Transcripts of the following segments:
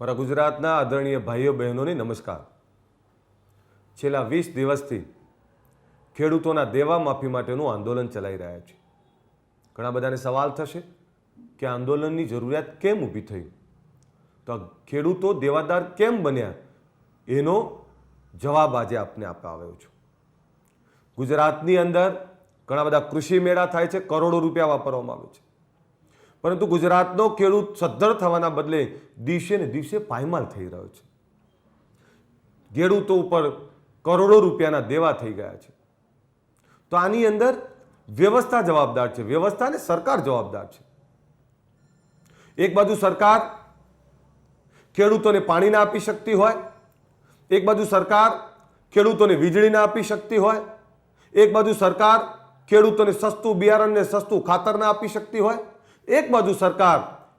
મારા ગુજરાતના આદરણીય ભાઈઓ, બહેનોને નમસ્કાર. છેલ્લા વીસ દિવસથી ખેડૂતોના દેવા માફી માટેનું આંદોલન ચલાવી રહ્યા છે. ઘણા બધાને સવાલ થશે કે આંદોલનની જરૂરિયાત કેમ ઊભી થઈ? તો ખેડૂતો દેવાદાર કેમ બન્યા? એનો જવાબ આજે આપને આવ્યો છું. ગુજરાતની અંદર ઘણા બધા કૃષિ મેળા થાય છે, કરોડો રૂપિયા વાપરવામાં આવે છે. પરંતુ ગુજરાતનો ખેડૂત સદ્ધર થવાના બદલે દિવસે ને દિવસે પાયમાલ થઈ રહ્યો છે. ખેડૂતો ઉપર કરોડો રૂપિયાના દેવા થઈ ગયા છે. તો આની અંદર વ્યવસ્થા જવાબદાર છે. વ્યવસ્થા અને સરકાર જવાબદાર છે. એક બાજુ સરકાર ખેડૂતોને પાણી ના આપી શકતી હોય, એક બાજુ સરકાર ખેડૂતોને વીજળી ના આપી શકતી હોય, એક બાજુ સરકાર ખેડૂતોને સસ્તું બિયારણ ને સસ્તું ખાતર ના આપી શકતી હોય એક બાજુ સરકાર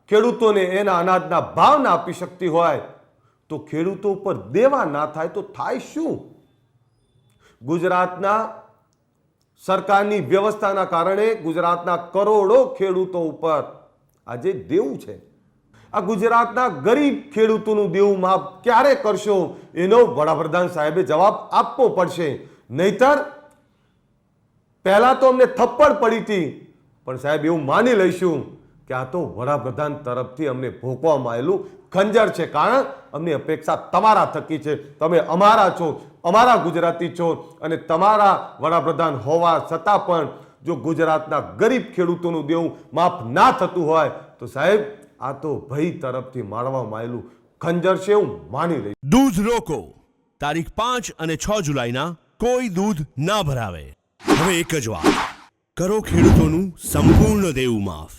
ખેડૂતોને એના અનાજના ભાવ ના આપી શકતી હોય, તો ખેડૂતો ઉપર દેવા ના થાય તો થાય શું? ગુજરાતના સરકારની વ્યવસ્થાના કારણે ગુજરાતના કરોડો ખેડૂતો ઉપર આજે દેવું છે. આ ગુજરાતના ગરીબ ખેડૂતોનું દેવું માફ ક્યારે કરશો? એનો વડાપ્રધાન સાહેબે જવાબ આપવો પડશે. નહીતર પહેલા તો અમને થપ્પડ પડી હતી. પણ સાહેબ એવું માની લઈશું કે આ તો વડાપ્રધાન તરફથી અમને ભોગવામાં આવેલું ખંજર છે. કારણ અમની અપેક્ષા તમારા થકી છે. તમે અમારા છો, અમારા ગુજરાતી છો અને તમારા વડાપ્રધાન હોવા છતાં પણ જો ગુજરાતના ગરીબ ખેડૂતોનું દેવું માફ ના થતું હોય તો સાહેબ આ તો ભય તરફથી મારવામાં આવેલું ખંજર છે હું માની લઈશ દૂધ રોકો. તારીખ પાંચ અને છ જુલાઈના કોઈ દૂધ ના ભરાવે. હવે એક જ વાત. કરો ખેડૂતોનું સંપૂર્ણ દેવું માફ.